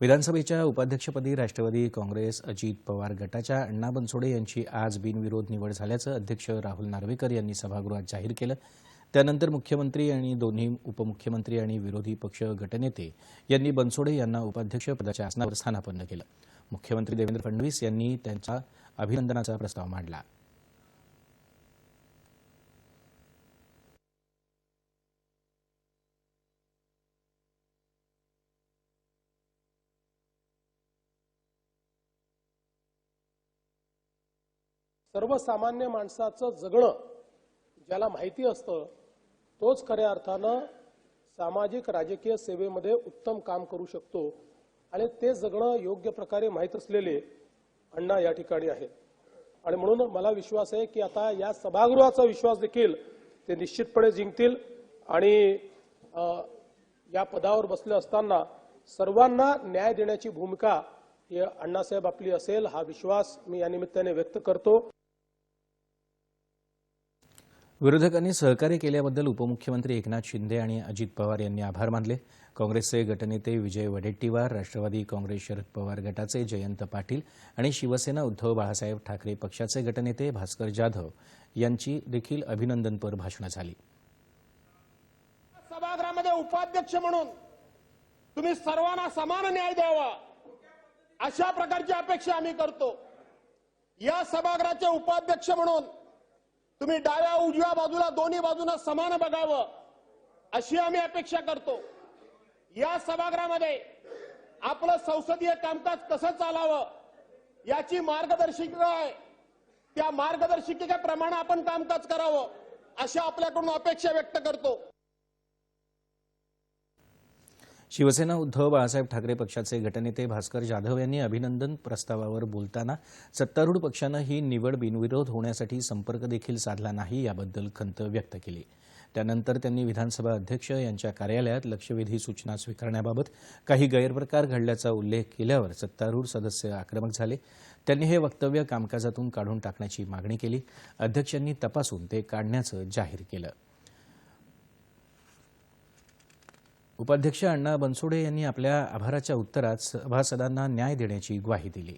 विधानसभेच्या उपाध्यक्षपदी राष्ट्रवादी काँग्रेस अजित पवार गटाच्या अण्णा बनसोडे यांची आज बिनविरोध निवड झाल्याचं अध्यक्ष राहुल नार्वेकर यांनी सभागृहात जाहीर केलं. त्यानंतर मुख्यमंत्री आणि दोन्ही उपमुख्यमंत्री आणि विरोधी पक्ष गटनेते यांनी बनसोडे यांना उपाध्यक्ष पदाच्या आसनावर स्थानापन्न केलं. मुख्यमंत्री देवेंद्र फडणवीस यांनी त्यांचा अभिनंदनाचा प्रस्ताव मांडला. सर्वसामान्य माणसाचं जगणं ज्याला माहिती असतं तोच खऱ्या अर्थानं सामाजिक राजकीय सेवेमध्ये उत्तम काम करू शकतो आणि ते जगणं योग्य प्रकारे माहीत असलेले अण्णा या ठिकाणी आहेत. आणि म्हणून मला विश्वास आहे की आता या सभागृहाचा विश्वास देखील ते निश्चितपणे जिंकतील आणि या पदावर बसले असताना सर्वांना न्याय देण्याची भूमिका ही अण्णासाहेब आपली असेल हा विश्वास मी या निमित्ताने व्यक्त करतो. विरोधकांनी सहकार्य केल्याबद्दल उपमुख्यमंत्री एकनाथ शिंदे आणि अजित पवार यांनी आभार मानले. काँग्रेसचे गटनेते विजय वडेट्टीवार राष्ट्रवादी काँग्रेस शरद पवार गटाचे जयंत पाटील आणि शिवसेना उद्धव बाळासाहेब ठाकरे पक्षाचे गटनेते भास्कर जाधव यांची देखील अभिनंदनपर भाषणं झाली. सभागृहामध्ये उपाध्यक्ष म्हणून तुम्ही सर्वांना समान न्याय द्यावा अशा प्रकारची अपेक्षा आम्ही करतो. या सभागृहाचे उपाध्यक्ष म्हणून तुम्ही डाव्या उजव्या बाजूला दोन्ही बाजूला समान बघावं अशी आम्ही अपेक्षा करतो. या सभागृहामध्ये आपलं संसदीय कामकाज कसं चालावं याची मार्गदर्शिका आहे. त्या मार्गदर्शिकेप्रमाणे आपण कामकाज करावं अशा आपल्याकडून अपेक्षा व्यक्त करतो. शिवसेना उद्धव बाळासाहेब ठाकरे पक्षाचे गटनेते भास्कर जाधव यांनी अभिनंदन प्रस्तावावर बोलताना सत्तारूढ पक्षानं ही निवड बिनविरोध होण्यासाठी संपर्क देखील साधला नाही याबद्दल खंत व्यक्त केली. त्यानंतर त्यांनी विधानसभा अध्यक्ष यांच्या कार्यालयात लक्षवेधी सूचना स्वीकारण्याबाबत काही गैरप्रकार घडल्याचा उल्लेख केल्यावर सत्तारूढ सदस्य आक्रमक झाले. त्यांनी हे वक्तव्य कामकाजातून काढून टाकण्याची मागणी केली. अध्यक्षांनी तपासून ते काढण्याचं जाहीर केलं. उपाध्यक्ष अण्णा बनसोडे यांनी आपल्या आभाराच्या उत्तरात सभासदांना न्याय देण्याची ग्वाही दिली.